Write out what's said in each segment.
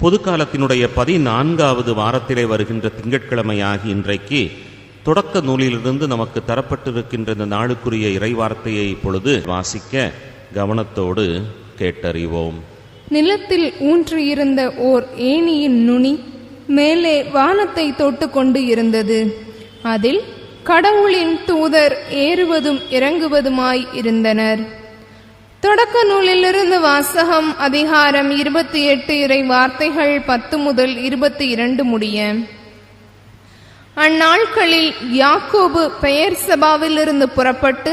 பொது காலத்தினுடைய பதினான்காவது வாரத்திலே வருகின்ற திங்கட்கிழமையாகி இன்றைக்கு தொடக்க நூலிலிருந்து நமக்கு தரப்பட்டிருக்கின்ற இந்த நாளுக்குரிய இறைவார்த்தையை இப்பொழுது வாசிக்க கவனத்தோடு கேட்டறிவோம். நிலத்தில் ஊன்றியிருந்த ஓர் ஏணியின் நுனி மேலே வானத்தை தொட்டுக்கொண்டு இருந்தது. அதில் கடவுளின் தூதர் ஏறுவதும் இறங்குவதுமாய் இருந்தனர். தொடக்க நூலிலிருந்து வாசகம் அதிகாரம் இருபத்தி எட்டு இறை வார்த்தைகள் பத்து முதல் இருபத்தி இரண்டு முடிய. அந்நாட்களில் யாக்கோபு பெயர் சபாவிலிருந்து புறப்பட்டு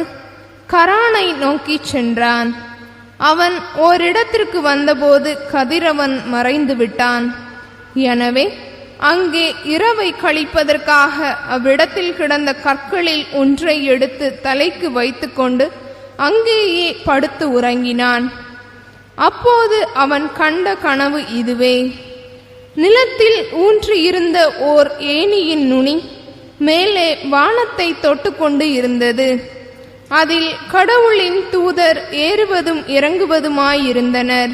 கரானை நோக்கிச் சென்றான். அவன் ஓரிடத்திற்கு வந்தபோது கதிரவன் மறைந்து விட்டான். எனவே அங்கே இரவை கழிப்பதற்காக அவ்விடத்தில் கிடந்த கற்களில் ஒன்றை எடுத்து தலைக்கு வைத்துக்கொண்டு அங்கேயே படுத்து உறங்கினான். அப்போது அவன் கண்ட கனவு இதுவே. நிலத்தில் ஊன்றியிருந்த ஓர் ஏணியின் நுனி மேலே வானத்தை தொட்டுக்கொண்டு இருந்தது. அதில் கடவுளின் தூதர் ஏறுவதும் இறங்குவதுமாயிருந்தனர்.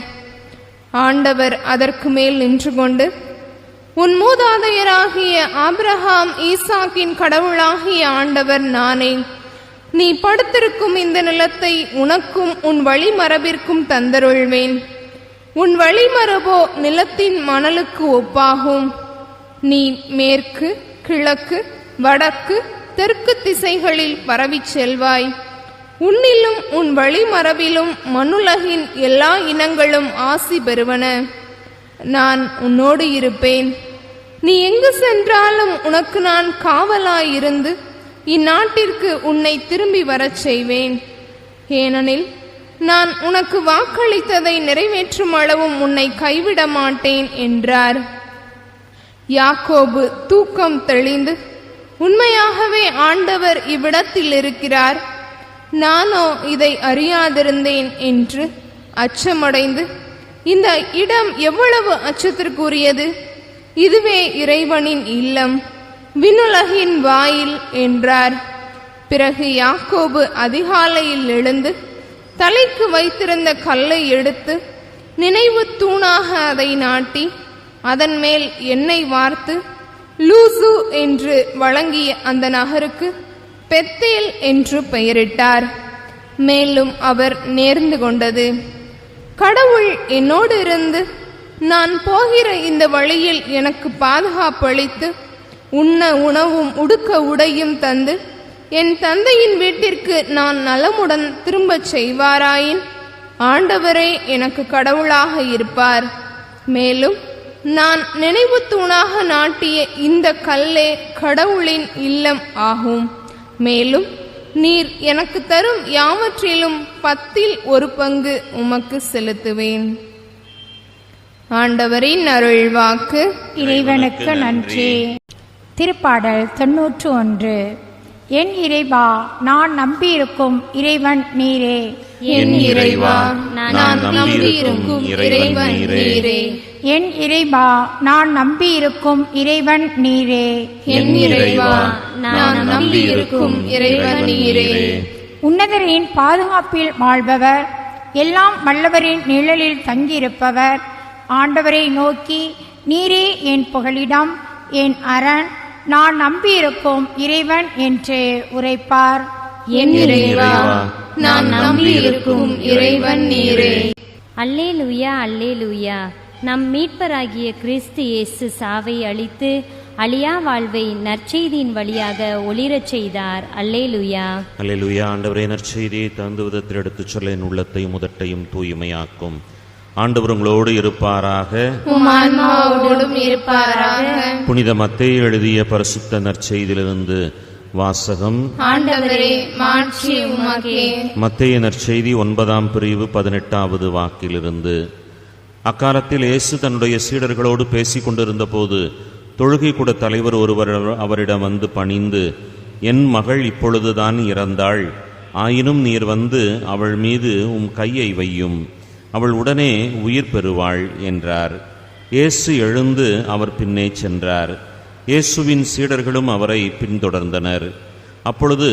ஆண்டவர் அதற்கு மேல் நின்று கொண்டு உன் மூதாதையராகிய ஆப்ரஹாம் ஈசாக்கின் கடவுளாகிய ஆண்டவர் நானே. நீ படுத்திருக்கும் இந்த நிலத்தை உனக்கும் உன் வழிமரபிற்கும் தந்தருள்வேன். உன் வழிமரபோ நிலத்தின் மணலுக்கு ஒப்பாகும். நீ மேற்கு கிழக்கு வடக்கு தெற்கு திசைகளில் பரவிச் செல்வாய். உன்னிலும் உன் வழிமரபிலும் மண்ணுலகின் எல்லா இனங்களும் ஆசி பெறுவன. நான் உன்னோடு இருப்பேன். நீ எங்கு சென்றாலும் உனக்கு நான் காவலாயிருந்து இந்நாட்டிற்கு உன்னை திரும்பி வரச் செய்வேன். ஏனெனில் நான் உனக்கு வாக்களித்ததை நிறைவேற்றும் அளவும் உன்னை கைவிட மாட்டேன் என்றார். யாக்கோபு தூக்கம் தெளிந்து உண்மையாகவே ஆண்டவர் இவ்விடத்தில் இருக்கிறார். நானோ இதை அறியாதிருந்தேன் என்று அச்சமடைந்து இந்த இடம் எவ்வளவு அச்சத்திற்குரியது? இதுவே இறைவனின் இல்லம். விண்ணுலகின் வாயில் என்றார். பிறகு யாக்கோபு அதிகாலையில் எழுந்து தலைக்கு வைத்திருந்த கல்லை எடுத்து நினைவு தூணாக அதை நாட்டி அதன் மேல் எண்ணெய் வார்த்து லூசு என்று வழங்கிய அந்த நகருக்கு பெத்தேல் என்று பெயரிட்டார். மேலும் அவர் நேர்ந்து கொண்டது கடவுள் என்னோடு இருந்து நான் போகிற இந்த வழியில் எனக்கு பாதுகாப்பளித்து உண்ண உணவும் உடுக்க உடையும் தந்து என் தந்தையின் வீட்டிற்கு நான் நலமுடன் திரும்பச் செய்வாராயின்? ஆண்டவரே எனக்கு கடவுளாக இருப்பார். மேலும் நான் நினைவு தூணாக நாட்டிய இந்த கல்லே கடவுளின் இல்லம் ஆகும். மேலும் நீர் எனக்கு தரும் யாவற்றிலும் பத்தில் ஒரு பங்கு உமக்கு செலுத்துவேன். ஆண்டவரின் அருள்வாக்கு. இறைவனுக்கு நன்றி. திருப்பாடல் தொன்னூற்று ஒன்று. என் இறைவா நான் நம்பியிருக்கும் இறைவன் நீரே. என் இறைவா நான் நம்பியிருக்கும் இறைவன் நீரே. என் இறைவா நான் நம்பியிருக்கும் இறைவன் நீரே. என் இறைவா நான் நம்பியிருக்கும் இறைவன் நீரே. உன்னதரின் பாதுகாப்பில் வாழ்பவர் எல்லாம் வல்லவரின் நிழலில் தங்கியிருப்பவர். ஆண்டவரை நோக்கி நீரே என் புகலிடம் என் அரண் நான் நம்பியிருக்கும் இறைவன் என்று உரைப்பார். என் இறைவா நான் நம்பியிருக்கும் இறைவன் நீரே. அல்லேலூயா அல்லேலூயா. நம் மீட்பராகிய கிறிஸ்து இயேசு சாவை அளித்து அழியா வாழ்வை நற்செய்தியின் வழியாக ஒளிரச் செய்தார். அல்லேலூயா. அல்லேலூயா ஆண்டவரே நற்செய்தியை தந்து விதத்தில் எடுத்துச் சொல்ல என் உள்ளத்தையும் முதட்டையும் தூய்மையாக்கும். ஆண்டவர் உங்களோடு இருப்பாராக. இருப்பாராக. புனித மத்தேயு எழுதிய பரிசுத்த நற்செய்தியிலிருந்து வாசகம். மத்தேய நற்செய்தி ஒன்பதாம் பிரிவு பதினெட்டாவது வாக்கிலிருந்து. அக்காலத்தில் இயேசு தன்னுடைய சீடர்களோடு பேசிக் கொண்டிருந்த போது தொழுகை கூட தலைவர் ஒருவர் அவரிடம் வந்து பணிந்து என் மகள் இப்பொழுதுதான் இறந்தாள். ஆயினும் நீர் வந்து அவள் மீது உம் கையை வையும். அவள் உடனே உயிர் பெறுவாள் என்றார். இயேசு எழுந்து அவர் பின்னே சென்றார். இயேசுவின் சீடர்களும் அவரை பின்தொடர்ந்தனர். அப்பொழுது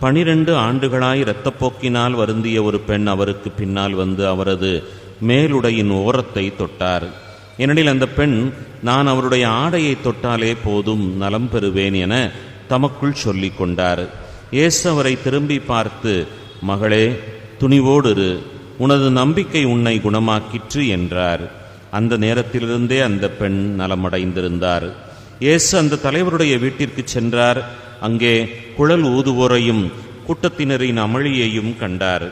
பனிரெண்டு ஆண்டுகளாய் இரத்தப்போக்கினால் வருந்திய ஒரு பெண் அவருக்கு பின்னால் வந்து அவரது மேலுடையின் ஓரத்தை தொட்டார். ஏனெனில் அந்த பெண் நான் அவருடைய ஆடையை தொட்டாலே போதும் நலம் பெறுவேன் என தமக்குள் சொல்லிக் கொண்டார் இயேசு அவரை திரும்பி பார்த்து மகளே துணிவோடு இரு. உனது நம்பிக்கை உன்னை குணமாக்கிற்று என்றார். அந்த நேரத்திலிருந்தே அந்த பெண் நலமடைந்திருந்தார். இயேசு அந்த தலைவருடைய வீட்டிற்கு சென்றார். அங்கே குழல் ஊதுவோரையும் கூட்டத்தினரின் அமளியையும் கண்டார்.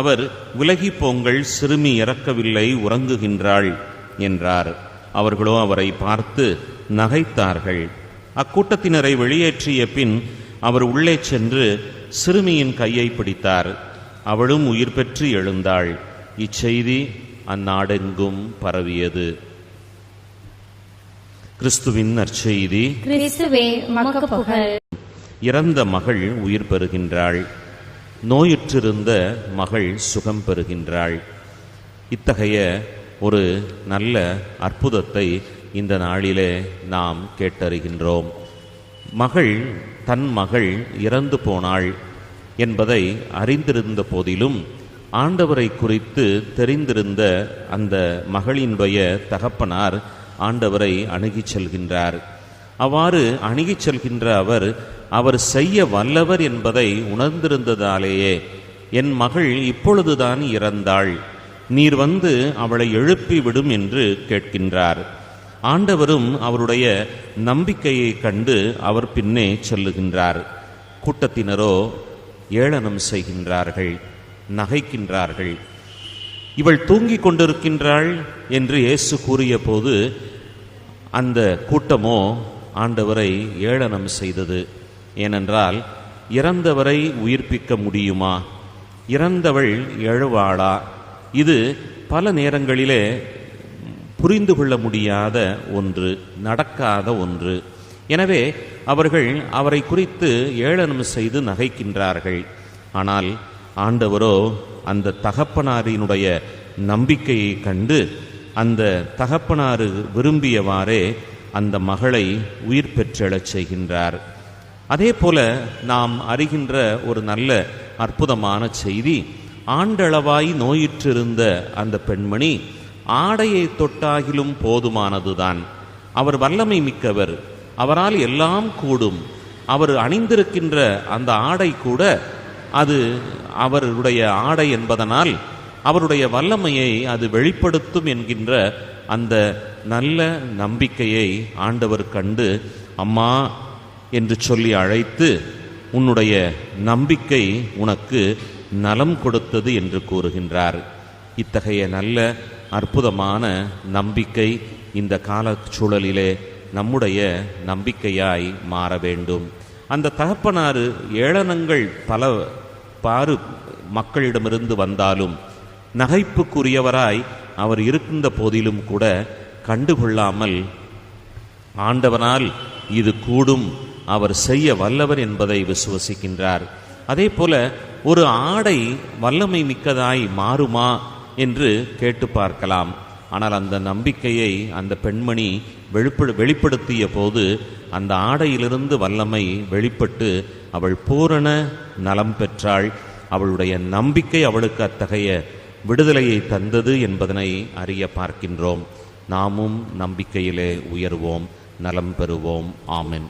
அவர் விலகி போங்கள் சிறுமி இறக்கவில்லை உறங்குகின்றாள் என்றார். அவர்களோ அவரை பார்த்து நகைத்தார்கள். அக்கூட்டத்தினரை வெளியேற்றிய பின் அவர் உள்ளே சென்று சிறுமியின் கையை பிடித்தார். அவளும் உயிர் பெற்று எழுந்தாள். இச்செய்தி அந்நாடெங்கும் பரவியது. கிறிஸ்துவின் நற்செய்தி. இறந்த மகள் உயிர் பெறுகின்றாள். நோயுற்றிருந்த மகள் சுகம் பெறுகின்றாள். இத்தகைய ஒரு நல்ல அற்புதத்தை இந்த நாளிலே நாம் கேட்டறிகின்றோம். மகள் தன் மகள் இறந்து போனாள். என்பதை அறிந்திருந்த போதிலும் ஆண்டவரை குறித்து தெரிந்திருந்த அந்த மகளினுடைய தகப்பனார் ஆண்டவரை அணுகிச் செல்கின்றார். அவ்வாறு அணுகிச் செல்கின்ற அவர் அவர் செய்ய வல்லவர் என்பதை உணர்ந்திருந்ததாலேயே என் மகள் இப்பொழுதுதான் இறந்தாள். நீர் வந்து அவளை எழுப்பி விடும் என்று கேட்கின்றார். ஆண்டவரும் அவருடைய நம்பிக்கையை கண்டு அவர் பின்னே செல்லுகின்றார். கூட்டத்தினரோ ஏளனம் செய்கின்றார்கள் நகைக்கின்றார்கள். இவள் தூங்கிக் கொண்டிருக்கின்றாள் என்று இயேசு கூறிய போது அந்த கூட்டமோ ஆண்டவரை ஏளனம் செய்தது. ஏனென்றால் இறந்தவரை உயிர்ப்பிக்க முடியுமா? இறந்தவள் எழுவாளா? இது பல நேரங்களிலே புரிந்து கொள்ள முடியாத ஒன்று நடக்காத ஒன்று. எனவே அவர்கள் அவரை குறித்து ஏளனம் செய்து நகைக்கின்றார்கள். ஆனால் ஆண்டவரோ அந்த தகப்பனாரினுடைய நம்பிக்கையை கண்டு அந்த தகப்பனாரு விரும்பியவாறே அந்த மகளை உயிர் பெற்றெழச் செய்கின்றார். அதே போல நாம் அறிகின்ற ஒரு நல்ல அற்புதமான செய்தி ஆண்டளவாய் நோயிற்றிருந்த அந்த பெண்மணி ஆடையை தொட்டாகிலும் போதுமானதுதான். அவர் வல்லமை மிக்கவர். அவரால் எல்லாம் கூடும். அவர் அணிந்திருக்கின்ற அந்த ஆடை கூட அது அவருடைய ஆடை என்பதனால் அவருடைய வல்லமையை அது வெளிப்படுத்தும் என்கின்ற அந்த நல்ல நம்பிக்கையை ஆண்டவர் கண்டு அம்மா என்று சொல்லி அழைத்து உன்னுடைய நம்பிக்கை உனக்கு நலம் கொடுத்தது என்று கூறுகின்றார். இத்தகைய நல்ல அற்புதமான நம்பிக்கை இந்த காலச்சூழலிலே நம்முடைய நம்பிக்கையாய் மாற வேண்டும். அந்த தகப்பனாறு ஏளனங்கள் பல பாரு மக்களிடமிருந்து வந்தாலும் நகைப்புக்குரியவராய் அவர் இருக்கின்ற போதிலும் கூட கண்டுகொள்ளாமல் ஆண்டவனால் இது கூடும் அவர் செய்ய வல்லவர் என்பதை விசுவசிக்கின்றார். அதே போல ஒரு ஆடை வல்லமை மிக்கதாய் மாறுமா என்று கேட்டு பார்க்கலாம். ஆனால் அந்த நம்பிக்கையை அந்த பெண்மணி வெளிப்படு வெளிப்படுத்திய போது அந்த ஆடையிலிருந்து வல்லமை வெளிப்பட்டு அவள் பூரண நலம் பெற்றாள். அவளுடைய நம்பிக்கை அவளுக்கு அத்தகைய விடுதலையை தந்தது என்பதனை அறிய பார்க்கின்றோம். நாமும் நம்பிக்கையிலே உயர்வோம் நலம் பெறுவோம். ஆமென்.